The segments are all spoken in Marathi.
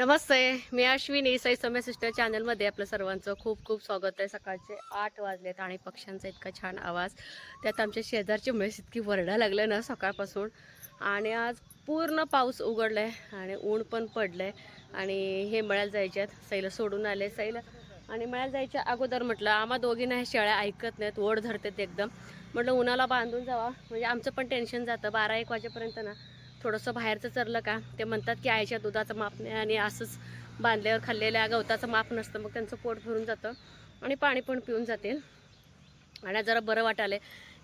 नमस्ते मी अश्विनी. साई समय सिस्टर चॅनलमध्ये आपलं सर्वांचं खूप खूप स्वागत आहे. सकाळचे आठ वाजलेत आणि पक्ष्यांचा इतका छान आवाज. त्यात आमच्या शेजारची म्हैस इतकी वरडा लागलं ना सकाळपासून. आणि आज पूर्ण पाऊस उघडला आहे आणि ऊन पण पडलं आहे आणि हे मळ्याला जायच्यात सैला सोडून आले. सैला आणि मळ्याला जायच्या अगोदर म्हटलं आम्हा दोघींना हे शेळ्या ऐकत नाहीत. ओढ धरतात एकदम. म्हटलं उन्हाला बांधून जावा. म्हणजे आमचं पण टेन्शन जातं. बारा एक वाजेपर्यंत ना. थोडंसं बाहेरचं चरलं का? ते म्हणतात की आईच्या दुधाचं माप नाही आणि असंच बांधल्यावर खाल्लेल्या गवताचं माप नसतं. मग त्यांचं पोट भरून जातं आणि पाणी पण पिऊन जातील. आणि जरा बरं वाटाले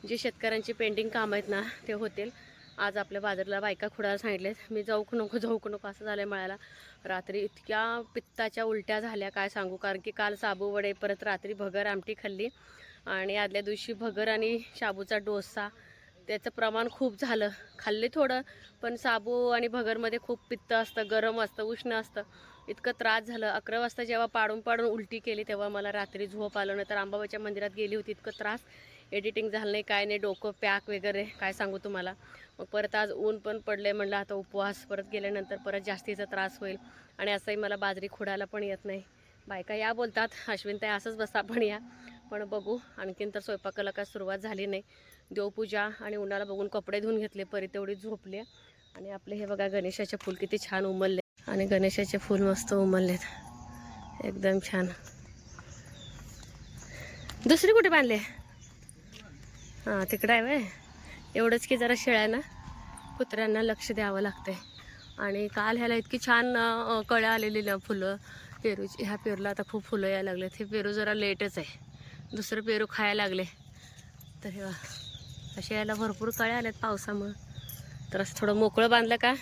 जे शेतकऱ्यांची पेंडिंग कामं आहेत ना ते होतील. आज आपल्या बाजारला बायका खुडायला सांगितलेत मी जाऊक नको जाऊक नको असं झालं मळ्याला. रात्री इतक्या पित्ताच्या उलट्या झाल्या काय सांगू? कारण की काल साबू वडे परत रात्री भगर आमटी खाल्ली. आणि आदल्या दिवशी भगर आणि शाबूचा डोसा त्याचं प्रमाण खूप झालं. खाल्ले थोडं पण साबू आणि भगरमध्ये खूप पित्त असतं गरम असतं उष्ण असतं. इतकं त्रास झालं. अकरा वाजता जेव्हा पाडून पाडून उलटी केली तेव्हा मला रात्री झोप आलं. नाही तर अंबाबाईच्या मंदिरात गेली होती. इतकं त्रास. एडिटिंग झालं नाही काय नाही डोकं पॅक वगैरे काय सांगू तुम्हाला. मग परत आज ऊन पण पडले म्हणलं आता उपवास परत गेल्यानंतर परत जास्तीचा त्रास होईल. आणि असंही मला बाजरी खुडायला पण येत नाही. बायका या बोलतात अश्विनताई असंच बसा पण या. पण बघू आणखीन तर स्वयंपाकाला काय सुरुवात झाली नाही. देवपूजा आणि उन्हाला बघून कपडे धुवून घेतले परी तेवढी झोपली. आणि आपले हे बघा गणेशाचे फूल किती छान उमलले. आणि गणेशाचे फूल मस्त उमललेत. एकदम छान. दुसरी कुठे बांधले? हां तिकडं आहे वय एवढंच की जरा शेळ्यांना कुत्र्यांना लक्ष द्यावं लागतंय. आणि काल ह्याला इतकी छान कळ्या आलेली ना फुलं. पेरूची ह्या पेरूला आता खूप फुलं यायला लागलेत. हे पेरू जरा लेटच आहे. दुसरं पेरू खायला लागले. तर हे बघा, असे यायला भरपूर कळ्या आल्यात पावसामुळं. तर असं थोडं मोकळं बांधलं का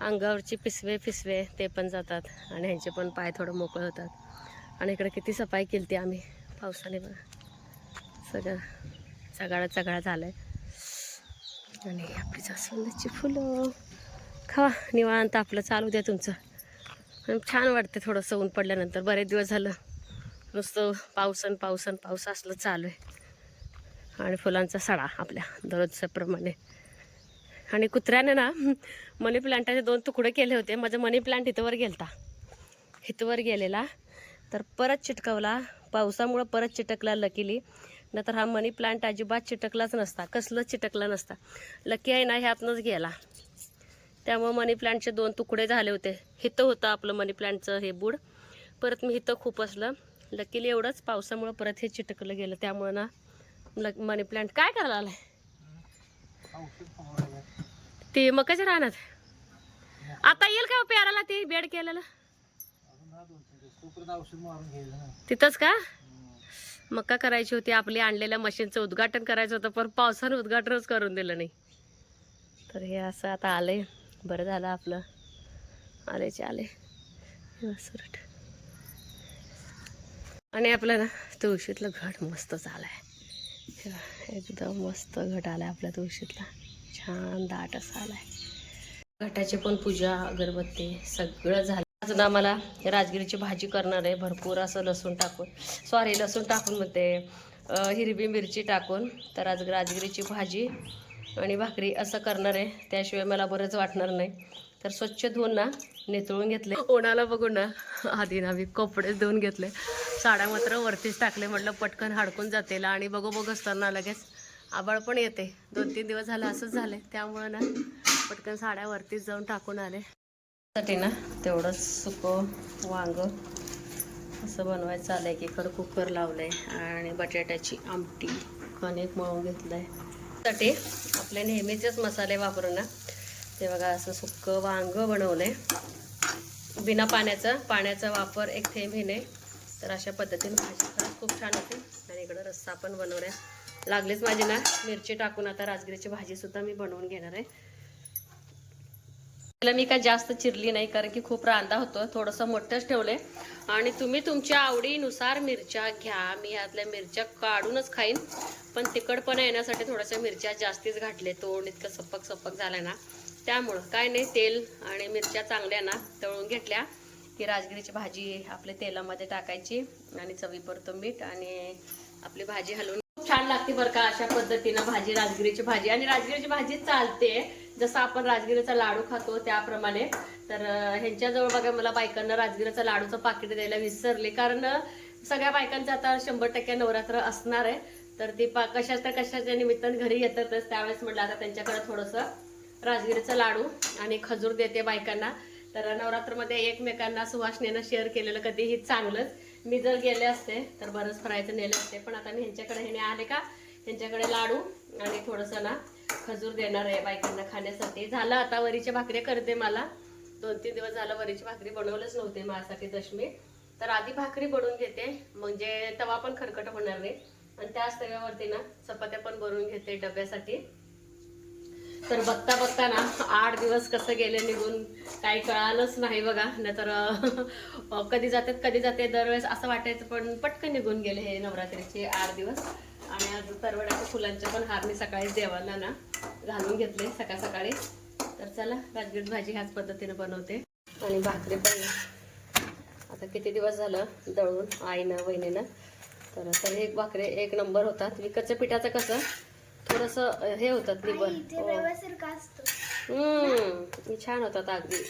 अंगावरची पिसवे पिसवे ते पण जातात आणि ह्यांचे पण पाय थोडं मोकळं होतात. आणि इकडे किती सफाई केली ती आम्ही पावसाने बघा. सगळं चगाळा चगाळा झालं आहे आणि आपली जास्वंदाची फुलं. खा निवांत आपलं चालू द्या तुमचं. छान वाटते थोडंसं ऊन पडल्यानंतर. बरेच दिवस झालं. नुसतं पावसन पावसन पाऊस असलं चालू आहे. आणि फुलांचा सडा आपल्या दररोजच्या प्रमाणे आणि कुत्र्याने ना मनी प्लांटाचे दोन तुकडे केले होते. माझं मनी प्लांट इथंवर गेलता. इथंवर गेलेला. तर परत चिटकवला. पावसामुळं परत चिटकला लकीली. नंतर हा मनी प्लांट अजिबात चिटकलाच नसता. कसलंच चिटकला नसता. लकी आहे ना ह्यातनंच गेला. त्यामुळं मनी प्लांटचे दोन तुकडे झाले होते. हिथं होतं आपलं मनी प्लांटचं हे बूड. परत मी हिथं खूप असलं. लकीली एवढंच पावसामुळं परत हे चिटकलं गेलं. त्यामुळं ना लक मनी प्लांट काय करायला आलाय? ते मकाच्या राहणार. आता येईल का हो प्याराला ते बेड केलेलं? तिथंच का? मका करायची होती आपली आणलेल्या मशीनचं उद्घाटन करायचं होतं पण पावसानं उद्घाटनच करून दिलं नाही. तर हे असं आता आलंय. बरं झालं आपलं. आलेचे आले चाले सुरट आणि आपल्याला ना तुळशीतलं घट मस्त झालंय. आहे एकदम मस्त घट आलाय आपल्या तुळशीतला छान दाट असा आलाय. घटाची पण पूजा अगरबत्ती सगळं झालं. अजून आम्हाला राजगिरीची भाजी करणार आहे. भरपूर असं लसूण टाकून. सॉरी लसूण टाकून म्हणते. ते हिरवी मिरची टाकून. तर आज राजगिरीची भाजी आणि भाकरी असं करणार आहे. त्याशिवाय मला बरंच वाटणार नाही. तर स्वच्छ धुवून ना नेतळून घेतले. उन्हाला बघून ना. आधी ना मी कपडे धुवून घेतले. साड्या मात्र वरतीच टाकले. म्हटलं पटकन हाडकून जाते आणि बघू बघ असताना लगेच आबाळ पण येते. दोन तीन दिवस झालं असंच झालं त्यामुळं ना पटकन साड्या वरतीच जाऊन टाकून आले. साठी ना तेवढंच सुकं वांग असं बनवायचं चाललंय की इकडं कुकर लावलंय. आणि बटाट्याची आमटी कणिक मळून घेतलंय. साठी आपले नेहमीचेच मसाले वापरून ना. ते बघा असं सुक्कं वांग बनवलंय. बिना पाण्याचं पाण्याचा वापर एक थेंब नाही तर अशा पद्धतीने भाजी खरंच खूप छान होते. आणि इकडं रस्सा पण बनवलाय. लागलीच माझी ना मिरची टाकून आता राजगिरीची भाजीसुद्धा मी बनवून घेणार आहे. त्याला मी काय जास्त चिरली नाही कारण की खूप रांदा होतो. थोडंसं मोठंच ठेवलंय. आणि तुम्ही तुमच्या आवडीनुसार मिरच्या घ्या. मी यातल्या मिरच्या काढूनच खाईन. पण तिकडपणा येण्यासाठी थोड्याशा मिरच्या जास्तीच घातले तोंड इतकं सपक सपक झालं ना. त्यामुळं काय नाही तेल आणि मिरच्या चांगल्या ना तळून घेतल्या. की राजगिरीची भाजी आपल्या तेलामध्ये टाकायची आणि चवीपुरतं मीठ आणि आपली भाजी हलवून छान लागते बरं का अशा पद्धतीनं भाजी राजगिरीची भाजी. आणि राजगिरीची भाजी चालते. जसं आपण राजगिरीचा लाडू खातो त्याप्रमाणे. तर ह्यांच्याजवळ बघा मला बायकांना राजगिरीचा लाडूचं पाकिट द्यायला विसरले. कारण सगळ्या बायकांचं आता शंभर टक्के नवरात्र असणार आहे. तर ती पा कशाच तर कशाच्या निमित्तानं घरी येतातच त्यावेळेस म्हटलं आता त्यांच्याकडे थोडंसं राजगिरीचं लाडू आणि खजूर देते बायकांना. तर नवरात्रमध्ये एकमेकांना सुवासनेनं शेअर केलेलं कधीही चांगलंच. मी जर गेले असते तर बरंच फरायचं नेलं असते. पण आता मी ह्यांच्याकडे ह्याने आले का? ह्यांच्याकडे लाडू आणि थोडंसं ना खजूर देणार आहे बायकांना खाण्यासाठी. झालं आता वरीच्या भाकरी करते मला. दोन तीन दिवस झालं वरीची भाकरी बनवलंच नव्हते माझ्यासाठी दशमी. तर आधी भाकरी बनवून घेते. म्हणजे तवा पण खरकट होणार नाही. आणि त्याच तव्यावरती ना चपात्या पण बनवून घेते डब्यासाठी. तर बघता बघता ना आठ दिवस कसं गेले निघून काही कळालंच नाही बघा. नाहीतर कधी जातात कधी जाते दरवेळेस असं वाटायचं पण पटकन निघून गेले हे नवरात्रीचे आठ दिवस. आणि आज तरवड्याच्या फुलांचे पण हार मी सकाळी देवाला ना घालून घेतले सकाळ सकाळी. तर चला राजगीर भाजी ह्याच पद्धतीने बनवते. आणि भाकरी पण आता किती दिवस झालं दळून आईनं वहिनीनं. तर तर एक भाकरी एक नंबर होतात. विकतच्या पिठाचं कसं थोडंसं हे होतात रव्यासारखा असतो. हम्म. छान होतात अगदी.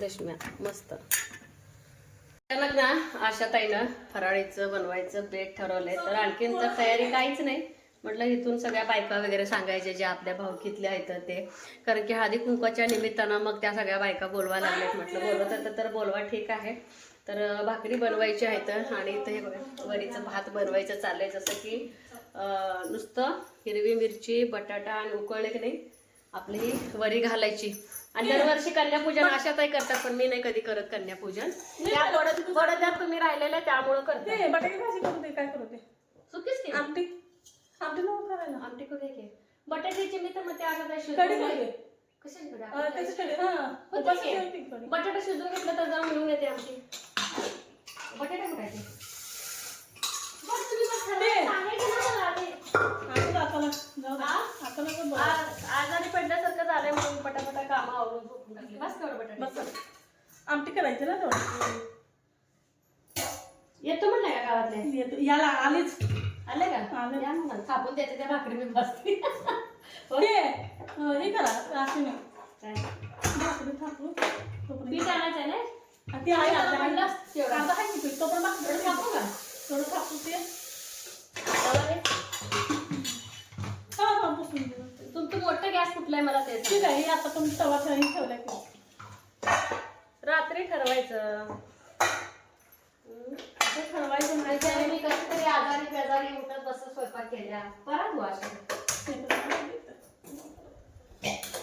दशम्या. मस्त. मग ना आशा ताईनं फराळीचं बनवायचं बेट ठरवलंय. तर आणखीन तर तयारी काहीच नाही. म्हटलं इथून सगळ्या बायका वगैरे सांगायचे जे आपल्या भाऊकीतल्या आहेत ते. कारण की हळदी कुंकवाच्या निमित्तानं मग त्या सगळ्या बायका बोलवा लागल्यात. म्हटलं बोलवत होतं तर बोलवा ठीक आहे. तर भाकरी बनवायची आहेत आणि इथं हे बघा वरीचं भात बनवायचं चाललंय. जसं की नुसतं हिरवी मिरची बटाटा आणि उकळले की नाही आपली ही वरी घालायची. आणि दरवर्षी कन्यापूजन अशा ताई करतात पण मी नाही कधी करत कन्यापूजन. त्या तुम्ही राहिलेल्या त्यामुळं करते ते बटाटे भाजी करू दे काय करू दे. चुकीच की. आमटी. आमटी नको करायला. आमटी करूया की. बटाट्याची मी तर मग कढी? अं, त्याची कढी. हा. होते की? कढी. बटाटा शिजवून घेतलं तर जाऊन मिळून येते आमची. बटाटा कुठायचे आजारी पडल्यासारखं झालंय म्हणून पटापटा कामं आवरून झोपून टाकली. बस बटाटा. आमटी करायची ना थोडी येतो म्हणलं का गावातले? येतो- याला आलीच. आले का? आले. या मग. थापून देते त्या भाकरी मी बसते. हो? हे करा. राशीने काय? भाकरी थापू. पीठ आणायचं आहे ना? ते आहे भाकरी थोडं थापू का? थोडं थापू ते. ते सांग. ठीक आहे हे आता पण तवा ठेवून ठेवलाय की रात्री ठरवायचं ठरवायचं नाही त्याने मी कशी तरी आजारी बेजारी उठत बसत स्वयंपाक केल्या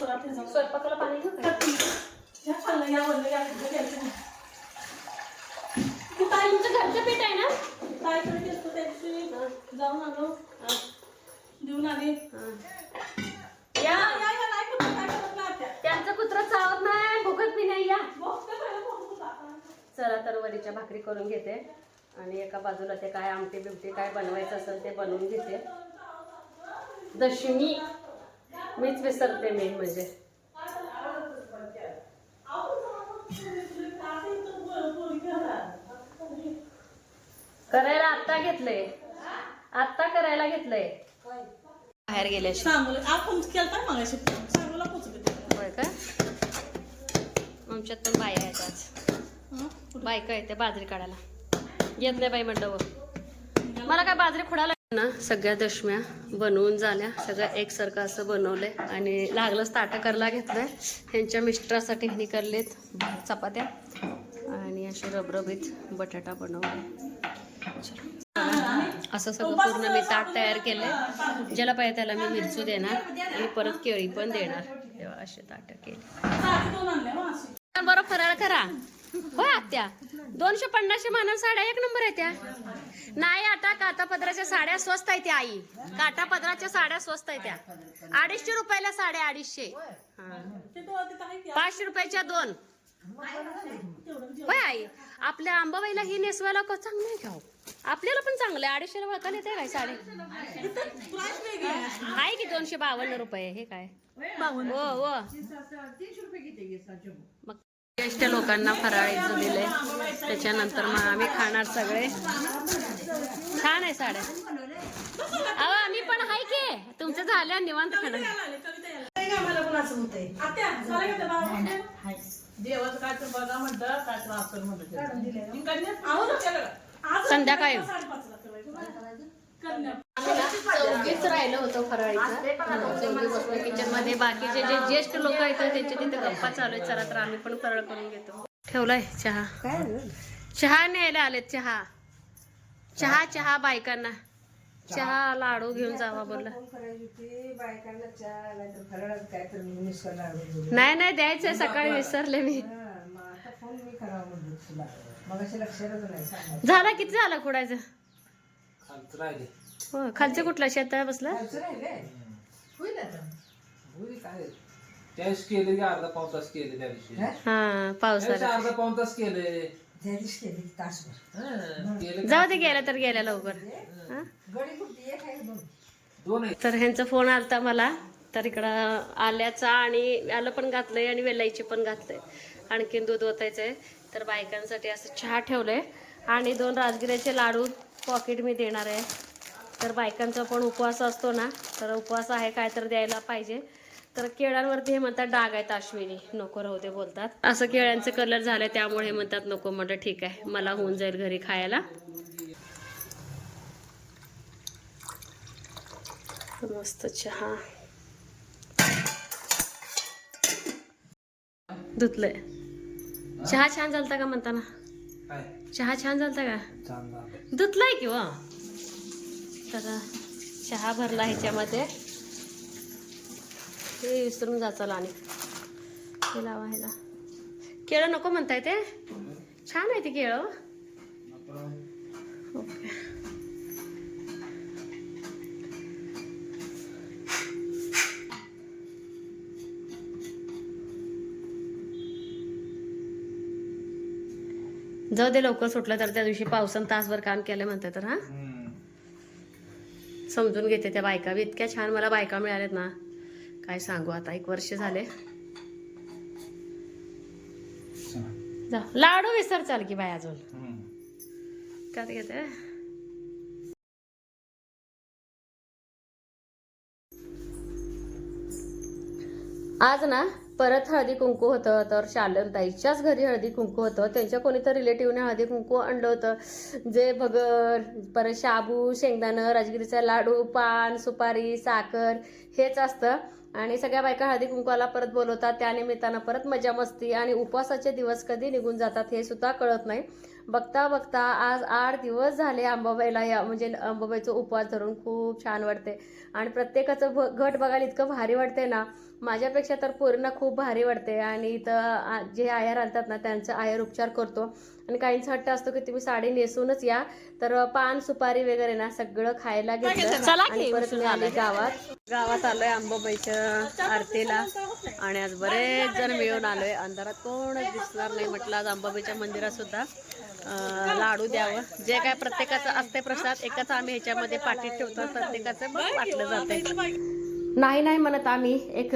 परत. स्वयंपाकाला पाणी घेऊ खाल्लं या वरलं या. तू काय तुमचं घरचं पीठ आहे ना काय करते असतो त्याची जाऊन आलो. देऊन आली. या या या नाही करत काय करत नाही आत्या. त्यांचं कुत्र चावत नाही भुकत बी नाही या बघ ते पहिलं बघू तुला. चला तर वरीच्या भाकरी करून घेते. आणि एका बाजूला ते काय आमटी बिमटी काय बनवायचं असेल ते बनवून घेते. दशमी मीच विसरते मेन म्हणजे. करायला आत्ता घेतलंय. आत्ता करायला घेतलंय. बाहेर गेल्या सांगोला आपण केलता मगाशी? सांगोला पोचले ते. होय का? आमच्यात पण बाया आहेत आज? बायका येते बाजरी काढायला. येत नाही बाई म्हणलं व. मला काय बाजरी खुडायला ना? सगळ्या दशम्या बनवून झाल्या. सगळं एकसारखं असं बनवलंय. आणि लागलंच ताटं करला घेतलंय. ह्यांच्या मिस्टरासाठी ह्यांनी करलेत चपात्या. आणि असे रबरबीत बटाटा बनवले. असं सगळं पूर्ण मी ताट तयार केलंय. ज्याला पाहिजे त्याला मी मिरचू देणार. आणि परत केळी पण देणार. तेव्हा असे ताट केले. हं. बरं फराळ करा. होय आत्या दोनशे पन्नासशे मानव साड्या एक नंबर आहे त्या नाही आता काटापदराच्या साड्या स्वस्त आहे त्या आई काटापदराच्या साड्या स्वस्त आहे त्या अडीचशे रुपयाला साड्या अडीचशे हा. पाचशे रुपयाच्या दोन. होय आई आपल्या आंबाबाईला ही नेसवायला क- चांगलं आहे का हो? आपल्याला पण चांगलं आहे अडीचशेला वळखाल येते काय साडे आहे. की दोनशे बावन्न रुपये हे काय बावन्न. हो हो मग ज्येष्ठ लोकांना फराळीचं दिलंय. त्याच्यानंतर मग आम्ही खाणार सगळे. छान आहे साड्या. अहो आम्ही पण हाय की. तुमचं झालं निवांत खाणं आम्हाला पण असं होतंय. आत्या झालं का ते बाबा? देवाचं काय तर बघा म्हणतं काय तर असं म्हणतं मी कन्या- आहो ना त्याला. आज संध्याकाळी. चौघीच राहिलं होतं फराळीचं. किचनमध्ये. बाकीचे जे ज्येष्ठ लोक आहेत त्यांचे तिथे गप्पा चालू आहेत. चला तर आम्ही पण फराळ करून घेतो. ठेवलाय चहा. चहा न्यायला आलेत चहा. चहा चहा बायकांना. चहा लाडू घेऊन जावा बोलला. नाही नाही द्यायचंय सकाळी विसरले मी. झाला किती झाला खोडायचं? हो खालचं कुठला शेत बसला होईल काय? त्यावेळेस केले की अर्धा पाऊन तास केले त्या दिवशी. हा? त्यावेळेस पावसाला अर्धा पाऊन तास केले. केले जाऊ दे गेला तर गेल्या लवकर. हा? तर ह्यांचा फोन आलता मला. तर इकडं आल्याचा आणि आलं पण घातलंय आणि वेलाईची पण घातलंय. आणखीन दूध ओतायचं आहे तर बायकांसाठी असं चहा ठेवलंय. आणि दोन राजगिऱ्याचे लाडू पॉकेट मी देणार आहे. तर बायकांचा पण उपवास असतो ना तर उपवास आहे काय तर द्यायला पाहिजे. तर केळांवरती हे म्हणतात डाग आहेत अश्विनी. नको राहू दे बोलतात. असं केळ्यांचे कलर झाले त्यामुळे हे म्हणतात नको. म्हटलं ठीक आहे मला होऊन जाईल घरी खायला. मस्त चहा. धुतलंय. चहा छान झालता का म्हणताना? चहा छान झालता का? धुतलाय किंवा तर चहा भरला ह्याच्यामध्ये. हे विसरून जाचाल आणि हे लावा ह्याला. केळं नको म्हणताय ते? छान आहे ते केळं. ओके. जाऊ दे लवकर सुटलं तर त्या दिवशी पावसानं तासभर काम केलं म्हणते तर हा? समजून घेते त्या बायका बी. इतक्या छान मला बायका मिळाल्यात ना. काय सांगू आता एक वर्ष झाले. जा. लाडू विसर चाल की बाय अजून. त्यात घेते. आज ना परत हळदी कुंकू होतं तर शालनताईच्याच घरी हळदी कुंकू होतं. त्यांच्या कोणीतरी रिलेटिव्हने हळदी कुंकू आणलं होतं. जे भगर परत शाबू शेंगदाणं राजगिरीचा लाडू पान सुपारी साखर हेच असतं. आणि सगळ्या बायका हळदी कुंकवाला परत बोलवतात. त्यानिमित्तानं परत मजा मस्ती आणि उपवासाचे दिवस कधी निघून जातात हे सुद्धा कळत नाही. बघता बघता आज आठ दिवस झाले अंबाबाईला या म्हणजे अंबाबाईचं उपवास धरून खूप छान वाटते. आणि प्रत्येकाचं भ- घट बघायला इतकं भारी वाटते ना. माझ्यापेक्षा तर पोरींना खूप भारी वाटते. आणि इथं जे आयर आणतात ना त्यांचं आयर उपचार करतो. आणि काहींचा हट्ट असतो की तुम्ही साडी नेसूनच या. तर पान सुपारी वगैरे ना सगळं खायला घेतलं. आणि परत मी आले गावात. गावात आलोय अंबाबाईच्या आरतीला. आणि आज बरेच जण मिळून आलोय. अंधारात कोणच दिसणार नाही म्हटलं आज अंबाबाईच्या मंदिरात सुद्धा अं, लाडू द्यावं. जे काय प्रत्येकाचं असते प्रसाद एकाच आम्ही ह्याच्यामध्ये पाठीत ठेवतो. प्रत्येकाचं वाटलं जातंय. नाही नाही म्हणत आम्ही. एक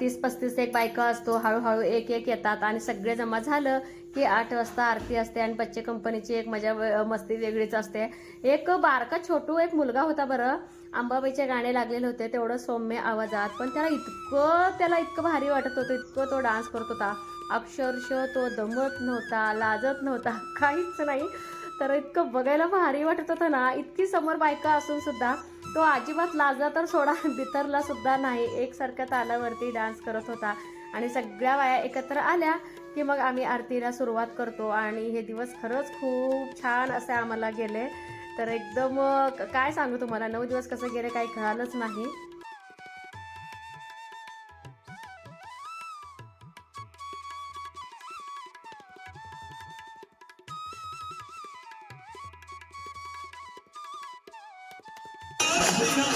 तीस पस्तीस एक बायका असतो. हळूहळू एक एक येतात आणि सगळे जमा झालं की आठ वाजता आरती असते आणि बच्चे कंपनीची एक मजा मस्ती वेगळीच असते. एक बारका छोटू एक मुलगा होता बरं. अंबाबाईचे गाणे लागलेले होते. तेवढं सौम्य आवाजात. पण त्याला इतकं त्याला इतकं भारी वाटत होतं. इतकं तो डान्स करत होता. अक्षरशः तो दमत नव्हता लाजत नव्हता. काहीच नाही. तर इतकं बघायला भारी वाटत होतं ना. इतकी समोर बायका असून सुद्धा. तो अजिबात लाजला तर सोडा बितरला सुद्धा नाही. एकसारख्या तालावरती डान्स करत होता. आणि सगळ्या वाया एकत्र आल्या की मग आम्ही आरतीला सुरुवात करतो. आणि हे दिवस खरंच खूप छान असे आम्हाला गेले. तर एकदम काय सांगू तुम्हाला? नऊ दिवस कसं गेले काही कळालंच नाही. Let's go.